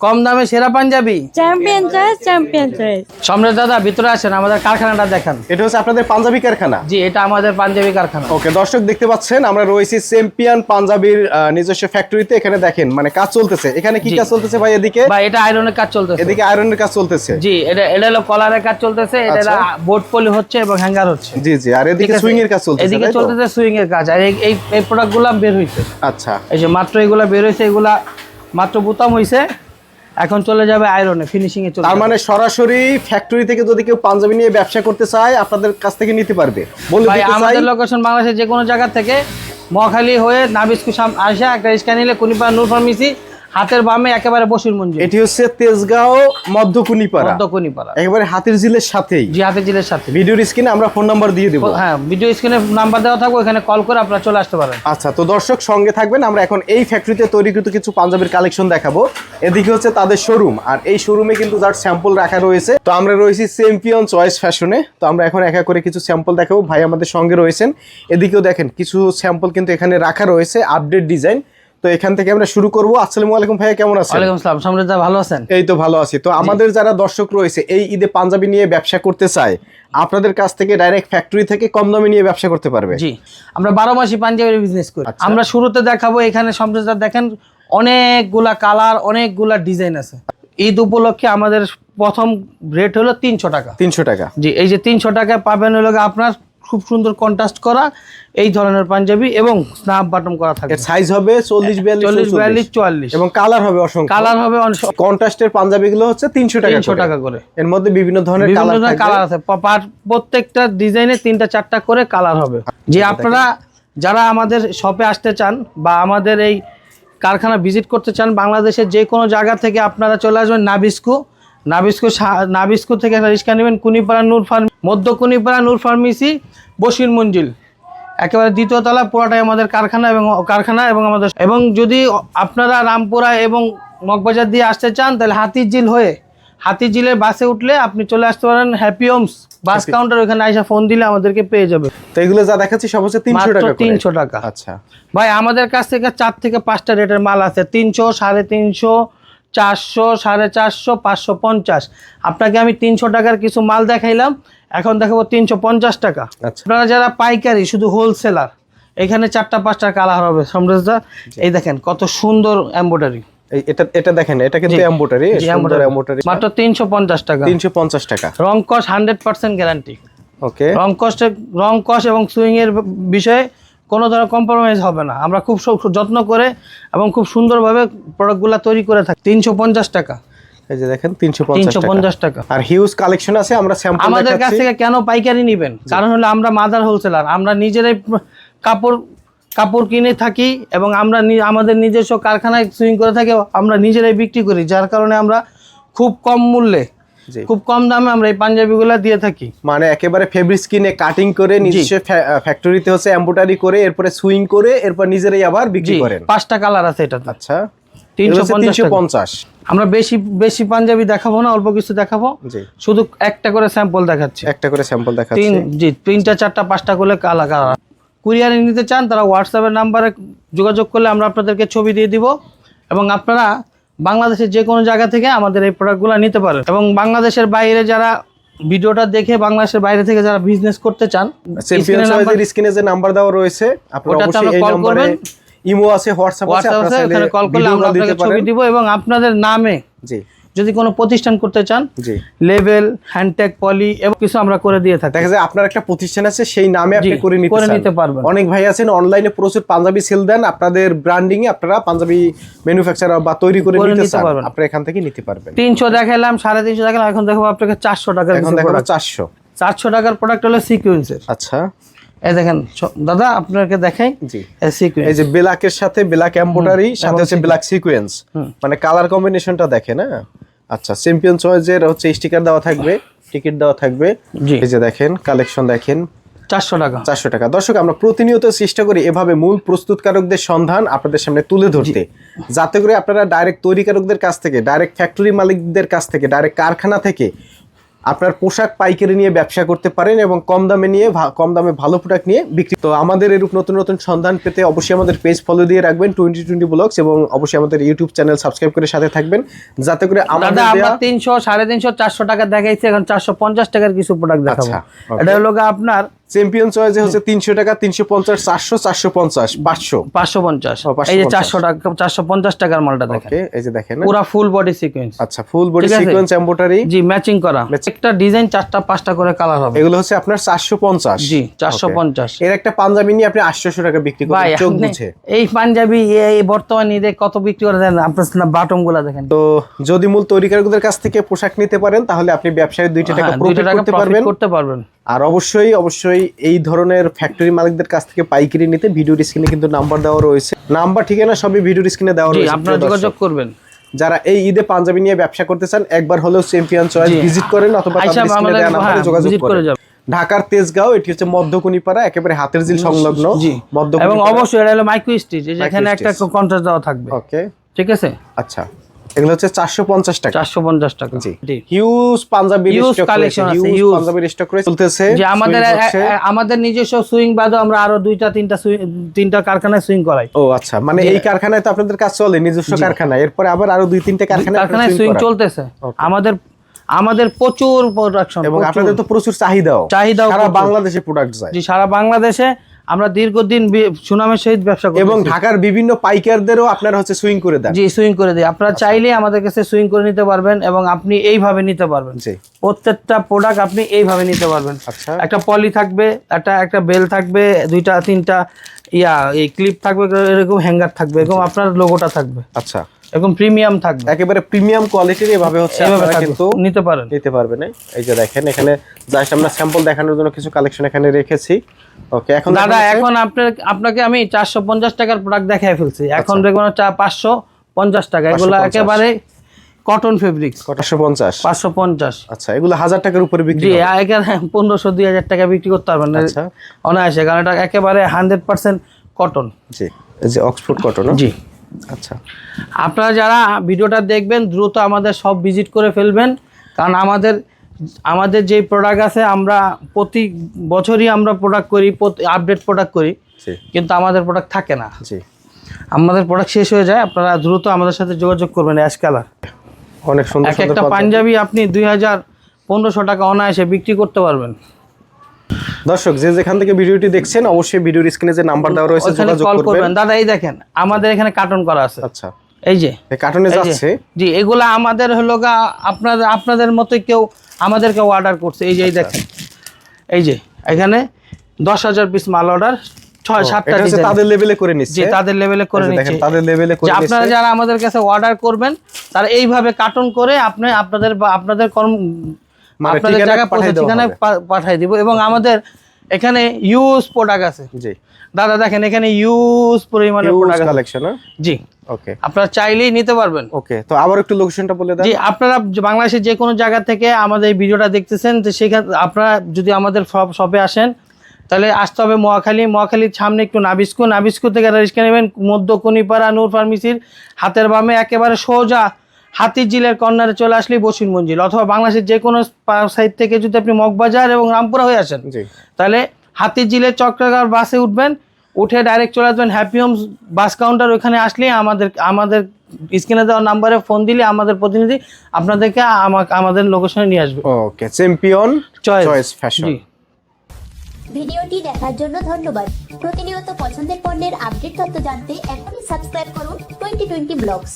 কম দামে সেরা panjabi? Champion choice champion choice Samrat দাদা ভিতরে আসেন আমাদের কারখানাটা দেখান। এটা হচ্ছে আপনাদের পাঞ্জাবি কারখানা? জি এটা আমাদের পাঞ্জাবি কারখানা। ওকে দর্শক দেখতে পাচ্ছেন আমরা রয়েছি চ্যাম্পিয়ন পাঞ্জাবির নিজস্ব ফ্যাক্টরিতে এখানে দেখেন মানে কাজ চলতেছে। এখানে কি কাজ চলতেছে ভাই এদিকে? বা এটা আয়রনের কাজ চলতেছে। এদিকে আয়রনের কাজ চলতেছে। জি এটা এটা হলো কলারের কাজ চলতেছে। এটা আচ্ছা। বোর্ড পলি হচ্ছে এবং হ্যাঙ্গার হচ্ছে। জি জি আর এদিকে সুইং এর কাজ চলতেছে এদিকে চলতেছে সুইং এর কাজ। আর এই- এই এই প্রোডাক্টগুলো বের হইছে। আচ্ছা। এই যে মাত্র এগুলা বের হইছে এগুলা মাত্র বোতাম হইছে। এখন চলে যাবে আয়রনে ফিনিশিং এ চলে তার মানে সরাসরি ফ্যাক্টরি থেকে যদি কেউ পাঞ্জাবি নিয়ে ব্যবসা করতে চায় আপনাদের কাছ থেকে নিতে পারবে। বলে আমাদের লোকেশন বাংলাদেশের যে কোনো জায়গা থেকে মহাখালী হয়ে নাবিস্কু সাম আসা একটা রিক্সা নিলে কুনিপা নূর ফার্মেসি হাতের বামে একেবারে বসির মঞ্জুর। এটি হচ্ছে তেজগাঁও মধ্যকুনিপাড়া। মধ্য কুনিপাড়া একেবারে হাতির জিলের সাথেই। জি হাতে জিলের সাথে। ভিডিওর স্ক্রিনে আমরা ফোন নাম্বার দিয়ে দেবো। হ্যাঁ ভিডিও স্ক্রিনে নাম্বার দেওয়া থাকবে ওখানে কল করে আপনারা চলে আসতে পারেন। আচ্ছা তো দর্শক সঙ্গে থাকবেন আমরা এখন এই ফ্যাক্টরিতে তৈরিকৃত কিছু পাঞ্জাবির কালেকশন দেখাবো। এদিকে হচ্ছে তাদের শোরুম আর এই শোরুমে কিন্তু যার স্যাম্পল রাখা রয়েছে তো আমরা রয়েছি চ্যাম্পিয়ন চয়েস ফ্যাশনে তো আমরা এখন একা করে কিছু স্যাম্পল দেখাবো ভাই আমাদের সঙ্গে রয়েছেন। এদিকেও দেখেন কিছু স্যাম্পল কিন্তু এখানে রাখা রয়েছে আপডেট ডিজাইন তো এখান থেকে আমরা শুরু করব। আসসালামু আলাইকুম ভাইয়া কেমন আছেন? ওয়ালাইকুম আসসালাম সমৃদ্ধ ভালো আছেন? এই তো ভালো আছি। তো আমাদের যারা দর্শক রয়েছে এই ঈদে পাঞ্জাবি নিয়ে ব্যবসা করতে চায় আপনাদের কাছ থেকে ডাইরেক্ট ফ্যাক্টরি থেকে কম দামে নিয়ে ব্যবসা করতে পারবে? জি। আমরা বারো মাসি পাঞ্জাবের বিজনেস করি। আচ্ছা। আমরা শুরুতে দেখাবো এখানে সমৃদ্ধ দেখেন অনেকগুলা কালার অনেকগুলা ডিজাইন আছে। ঈদ উপলক্ষে আমাদের প্রথম রেট হলো তিনশো টাকা। তিনশো টাকা। জি এই যে তিনশো টাকা পাবেন হলো আপনার খুব সুন্দর কন্ট্রাস্ট করা এই ধরনের পাঞ্জাবি এবং স্নাপ বাটন করা থাকে। সাইজ হবে চল্লিশ বিয়াল্লিশ। বিয়াল্লিশ চুয়াল্লিশ। এবং কালার হবে অসংখ্য। কালার হবে কন্ট্রাস্টের পাঞ্জাবি গুলো হচ্ছে তিনশো টাকা তিনশো। টাকা করে। এর মধ্যে বিভিন্ন ধরনের কালার আছে। প্রত্যেকটা ডিজাইনে তিনটা চারটা করে কালার হবে। যে আপনারা যারা আমাদের শপে আসতে চান বা আমাদের এই কারখানা ভিজিট করতে চান বাংলাদেশের যে কোনো জায়গা থেকে আপনারা চলে আসবেন নাবিস্কু। নাবিস্কু নাবিস্কু থেকে একটা রিক্সা নেবেন কুনিপাড়া নূর ফার্ম মধ্য কুনিপাড়া নূর ফার্মেসি বসির মঞ্জিল। একেবারে দ্বিতীয় তলা পুরোটাই আমাদের কারখানা এবং কারখানা এবং আমাদের এবং যদি আপনারা রামপুরা এবং মগবাজার দিয়ে আসতে চান তাহলে হাতির ঝিল হয়ে হাতির ঝিলের বাসে উঠলে আপনি চলে আসতে পারেন হ্যাপি হোমস বাস কাউন্টার ওখানে আইসা ফোন দিলে আমাদেরকে পেয়ে যাবে। তো এগুলো যা দেখাচ্ছি সব হচ্ছে তিনশো টাকা তিনশো টাকা। আচ্ছা। ভাই আমাদের কাছ থেকে চার থেকে পাঁচটা রেটের মাল আছে। তিনশো সাড়ে তিনশো চারশো সাড়ে চারশো পাঁচশো পঞ্চাশ। আপনাকে আমি তিনশো টাকার কিছু মাল দেখাইলাম। এখন দেখাবো তিনশো পঞ্চাশ টাকা। আচ্ছা। আপনারা যারা পাইকারি শুধু হোলসেলার এখানে চারটা পাঁচটা কালার হবে সমরেশদা এই দেখেন কত সুন্দর এম্ব্রয়ডারি এই এটা এটা দেখেন এটা কিন্তু। সুন্দর মাত্র টাকা। রং কস গ্যারান্টি ওকে রং কস্টের রং কস এবং সুইং এর বিষয়ে কোনো ধরনের কম্প্রোমাইজ হবে না। আমরা খুব যত্ন করে এবং খুব সুন্দরভাবে প্রোডাক্টগুলো তৈরি করে থাকি। তিনশো পঞ্চাশ টাকা। এই যে দেখেন তিনশো পঞ্চাশ তিনশো টাকা পঞ্চাশ টাকা। আর হিউজ কালেকশন আছে আমরা স্যাম্পল আমাদের কাছ থেকে কেন পাইকারি নেবেন? কারণ হলো আমরা মাদার হোলসেলার আমরা নিজেরাই কাপড় কাপড় কিনে থাকি এবং আমরা আমাদের নিজস্ব কারখানায় সুইং করে থাকি আমরা নিজেরাই বিক্রি করি যার কারণে আমরা খুব কম মূল্যে। খুব কম দামে আমরা এই পাঞ্জাবিগুলো দিয়ে থাকি। মানে একেবারে ফেব্রিক স্কিনে কাটিং করে নিজস্ব ফ্যাক্টরিতে হচ্ছে এম্বোটারি করে এরপরে সুইং করে এরপর নিজেরাই আবার বিক্রি করেন। পাঁচটা কালার আছে এটাতে। আচ্ছা। তিনশো পঞ্চাশ আমরা বেশি বেশি পাঞ্জাবি দেখাবো না অল্প কিছু দেখাবো। শুধু একটা করে স্যাম্পল দেখাচ্ছি। একটা করে স্যাম্পল দেখাচ্ছি। জি তিনটা চারটা পাঁচটা করে কালা কালার কুরিয়ারে নিতে চান তারা হোয়াটসঅ্যাপের নাম্বারে যোগাযোগ করলে আমরা আপনাদেরকে ছবি দিয়ে দিব। এবং আপনারা বাংলাদেশের যে কোনো জায়গা থেকে আমাদের এই প্রোডাক্টগুলো নিতে পারেন। এবং বাংলাদেশের বাইরে যারা ভিডিওটা দেখে বাংলাদেশের বাইরে থেকে যারা বিজনেস করতে চান স্ক্রিনে যে নাম্বার দেওয়া রয়েছে আপনারা অবশ্যই এই call ইমো আছে হোয়াটসঅ্যাপ আছে আপনারা কল করলে আমরা আপনাকে ছবি দিব এবং আপনাদের নামে জি। যদি কোনো প্রতিষ্ঠান করতে চান লেভেল হ্যান্ডটেক পলি এবং কিছু আমরা করে দিয়ে থাকি। দেখা যায় আপনার একটা প্রতিষ্ঠান আছে সেই নামে আপনি করে নিতে করে নিতে পারবেন। অনেক ভাই আছেন অনলাইনে প্রচুর পাঞ্জাবি সেল দেন আপনাদের ব্র্যান্ডিং এ আপনারা পাঞ্জাবি ম্যানুফ্যাকচারার বা তৈরি করে নিতে পারবেন। আপনারা এখান থেকে নিতে পারবেন। তিনশো দেখালাম সাড়ে তিনশো দেখালাম এখন দেখো আপনাকে চারশো টাকার এখন দেখো product। চারশো। চারশো টাকার প্রোডাক্ট হলো সিকুয়েন্সের আচ্ছা। এই দেখেন দাদা আপনাকে দেখাই জি। সিকুয়েন্স এই যে ব্ল্যাকের সাথে ব্ল্যাক এম্বোটারি সাথে হচ্ছে ব্ল্যাক সিকোয়েন্স মানে কালার কম্বিনেশনটা দেখে না আচ্ছা চ্যাম্পিয়ন চয়েজের হচ্ছে স্টিকার দেওয়া থাকবে টিকিট দেওয়া থাকবে। জি। এই যে দেখেন কালেকশন দেখেন। চারশো টাকা। চারশো টাকা। দর্শক আমরা প্রতিনিয়ত চেষ্টা করি এভাবে মূল প্রস্তুতকারকদের সন্ধান আপনাদের সামনে তুলে ধরতে। যাতে করে আপনারা ডাইরেক্ট তৈরিকারকদের কাছ থেকে ডাইরেক্ট ফ্যাক্টরি মালিকদের কাছ থেকে ডাইরেক্ট কারখানা থেকে আপনার পোশাক পাইকারি নিয়ে ব্যবসা করতে পারেন এবং কম দামে নিয়ে কম দামে ভালো প্রোডাক্ট নিয়ে বিক্রি। তো আমাদের এরূপ নতুন নতুন সন্ধান পেতে অবশ্যই আমাদের পেজ ফলো দিয়ে রাখবেন টোয়েন্টি টোয়েন্টি ব্লগস এবং অবশ্যই আমাদের ইউটিউব চ্যানেল সাবস্ক্রাইব করে সাথে থাকবেন। যাতে করে আমাদের আমরা তিনশো সাড়ে তিনশো চারশো টাকা দেখাইছি এখন চারশো পঞ্চাশ টাকার কিছু প্রোডাক্ট দেখাবো। আচ্ছা, এটা হলো আপনার চ্যাম্পিয়ন চয়েসে হচ্ছে তিনশো টাকা তিনশো পঞ্চাশ চারশো চারশো পঞ্চাশ পাঁচশো। পাঁচশো পঞ্চাশ। ও, 550 এই যে চারশো টাকা চারশো পঞ্চাশ টাকার মালটা দেখেন। ওকে এই যে দেখেন। পুরা ফুল বডি সিকোয়েন্স আচ্ছা ফুল বডি সিকোয়েন্স এম্বোটারি জি ম্যাচিং করা। একটা ডিজাইন চারটা পাঁচটা করে কালার হবে। এগুলো হচ্ছে আপনার চারশো পঞ্চাশ। জি চারশো পঞ্চাশ। এর একটা পাঞ্জাবি নিয়ে আপনি আটশোশো টাকা বিক্রি করেন চোখ বুঝে এই পাঞ্জাবি এই বর্তমান ঈদে কত বিক্রি করে দেন? আপনার বাটমগুলা দেখেন। তো যদি মূল তৈরিকারকদের কাছ থেকে পোশাক নিতে পারেন তাহলে আপনি ব্যবসায় দুইটা টাকা হ্যাঁ, দুইটা প্রফিট টাকা করতে পারবেন। করতে পারবেন। আর অবশ্যই অবশ্যই এই ধরনের ফ্যাক্টরি মালিকদের কাছ থেকে পাইকারি নিতে ভিডিওর স্ক্রিনে কিন্তু নাম্বার দেওয়া রয়েছে। নাম্বার ঠিকানা সবই ভিডিওর স্ক্রিনে দেওয়া রয়েছে আপনারা যোগাযোগ করবেন। যারা এই ঈদে পাঞ্জাবি নিয়ে ব্যবসা করতে চান একবার হলেও চ্যাম্পিয়ন চয়েস ভিজিট করেন অথবা হ্যাঁ, যোগাযোগ করে করেন। যাবেন। ঢাকার তেজগাঁও এটি হচ্ছে মধ্যকুনিপাড়া একেবারে হাতের জিল সংলগ্ন এবং অবশ্যই এটা হলো মাইক্রো স্টিচ যেখানে একটা। কন্ট্রাস্ট দেওয়া থাকবে। ওকে ঠিক আছে? আচ্ছা। এগুলো হচ্ছে চারশো পঞ্চাশ টাকা। চারশো পঞ্চাশ টাকা। জি। হিউজ স্টক আছে, হিউজ পাঞ্জাবির স্টক রয়েছে। চলতেছে। যে আমাদের আমাদের নিজস্ব সুইং বাদও আমরা আরও দুইটা তিনটা তিনটা কারখানায় সুইং করাই। ও আচ্ছা। মানে এই কারখানায় তো আপনাদের কাজ চলে নিজস্ব কারখানা। এরপরে আবার আরও দুই তিনটে কারখানায় কারখানায় সুইং চলতেছে। আমাদের আমাদের প্রচুর প্রোডাকশন এবং আপনাদের তো প্রচুর চাহিদাও। চাহিদাও সারা বাংলাদেশে প্রোডাক্ট যায়। জি সারা বাংলাদেশে আমরা দীর্ঘদিন সুনামের সহিত ব্যবসা করি এবং ঢাকার বিভিন্ন পাইকারদেরও আপনারা হচ্ছে সুইং করে দেন। জি সুইং করে দিই। আপনারা চাইলে আমাদের কাছে সুইং করে নিতে পারবেন এবং আপনি এইভাবে নিতে পারবেন। জি। প্রত্যেকটা প্রোডাক্ট আপনি এইভাবে নিতে পারবেন। আচ্ছা। একটা পলি থাকবে একটা একটা বেল থাকবে দুইটা তিনটা ইয়া এই ক্লিপ থাকবে এরকম হ্যাঙ্গার থাকবে এরকম আপনার লোগোটা থাকবে। আচ্ছা। এরকম প্রিমিয়াম থাকবে। একেবারে প্রিমিয়াম কোয়ালিটির এভাবে হচ্ছে আপনারা কিন্তু নিতে পারেন। নিতে পারবেন। এই যে দেখেন এখানে জাস্ট আমরা স্যাম্পল দেখানোর জন্য কিছু কালেকশন এখানে রেখেছি। ওকে এখন দাদা এখন আপনার আপনাকে আমি চারশো পঞ্চাশ টাকার প্রোডাক্ট দেখাই ফেলছি। এখন। দেখবেন চা পাঁচশো পঞ্চাশ টাকা। এগুলো একেবারে কটন ফেব্রিক্স কটাশো পঞ্চাশ। পাঁচশো পঞ্চাশ। আচ্ছা এগুলো হাজার টাকার উপরে বিক্রি জি। এখানে পনেরোশো দুই হাজার টাকা বিক্রি করতে পারবেন। না আচ্ছা। অনায়াসে কারণ এটা একেবারে হান্ড্রেড পার্সেন্ট কটন জি এই যে অক্সফোর্ড কটন জি। আচ্ছা। আপনারা যারা ভিডিওটা দেখবেন দ্রুত আমাদের সব ভিজিট করে ফেলবেন। কারণ আমাদের আমাদের যে প্রোডাক্ট আছে আমরা প্রতি বছরই আমরা প্রোডাক্ট করি আপডেট প্রোডাক্ট করি কিন্তু আমাদের প্রোডাক্ট থাকে না। জি। আমাদের প্রোডাক্ট শেষ হয়ে যায় আপনারা দ্রুত আমাদের সাথে যোগাযোগ করবেন অ্যাশ কালার অনেক সুন্দর এক একটা পাঞ্জাবি। আপনি দুই হাজার পনেরোশো টাকা অনায়াসে বিক্রি করতে পারবেন। দর্শক যে যেখান থেকে ভিডিওটি দেখছেন অবশ্যই ভিডিওর স্ক্রিনে যে নাম্বার দেওয়া রয়েছে যোগাযোগ কল করবেন। দাদা এই দেখেন আমাদের এখানে কার্টন করা আছে। আচ্ছা। এই যে। কার্টুনে যাচ্ছে। জি এগুলা আমাদের হলো আপনাদের আপনাদের মতো কেউ আমাদেরকে অর্ডার করছে। এই যে এই দেখেন। এই যে এখানে দশ হাজার পিস মাল অর্ডার ছয় সাতটা তাদের লেভেলে করে নিচ্ছে। তাদের লেভেলে করে নিচ্ছে। তাদের লেভেলে করে আপনারা যারা আমাদের কাছে অর্ডার করবেন তারা এইভাবে কার্টন করে আপনি আপনাদের বা আপনাদের কর্ম মানে আপনাদের জায়গায় পাঠিয়ে পৌঁছে ঠিকানায় পাঠিয়ে দিব। এবং আমাদের এখানে ইউজ প্রোডাক্ট আছে। জি। দাদা দেখেন এখানে ইউজ পরিমাণে প্রোডাক্ট কালেকশন জি। ওকে আপনারা চাইলেই নিতে পারবেন। ওকে তো আবার একটু লোকেশনটা বলে দেন। জি আপনারা বাংলাদেশের যে কোনো জায়গা থেকে আমাদের এই ভিডিওটা দেখতেছেন তো সেখানে আপনারা যদি আমাদের শপে আসেন তাহলে আসতে হবে মহাখালী। মহাখালীর সামনে একটু নাবিস্কু। নাবিস্কু থেকে রিক্সা নেবেন মধ্য কনিপাড়া নূর ফার্মেসির হাতের বামে একেবারে সোজা হাতির জিলের কর্নারে চলে আসলেই বসির মঞ্জিল অথবা বাংলাদেশের যে কোনো সাইড থেকে যদি আপনি মগবাজার এবং রামপুরা হয়ে আসেন তাহলে হাতির জিলের চক্রাগার বাসে উঠবেন উঠে ডাইরেক্ট চলে আসবেন। হ্যাপি হোমস বাস কাউন্টার ওখানে আসলে আমাদের আমাদের স্ক্রিনে দেওয়া নাম্বারে ফোন দিলে আমাদের প্রতিনিধি আপনাদেরকে আমা- আমাদের লোকেশনে নিয়ে আসবে। Okay champion choice choice fashion জি। ভিডিওটি দেখার জন্য ধন্যবাদ। প্রতিনিয়ত পছন্দের পণ্যের আপডেট তথ্য জানতে এখনই সাবস্ক্রাইব করুন টোয়েন্টি টোয়েন্টি ব্লগস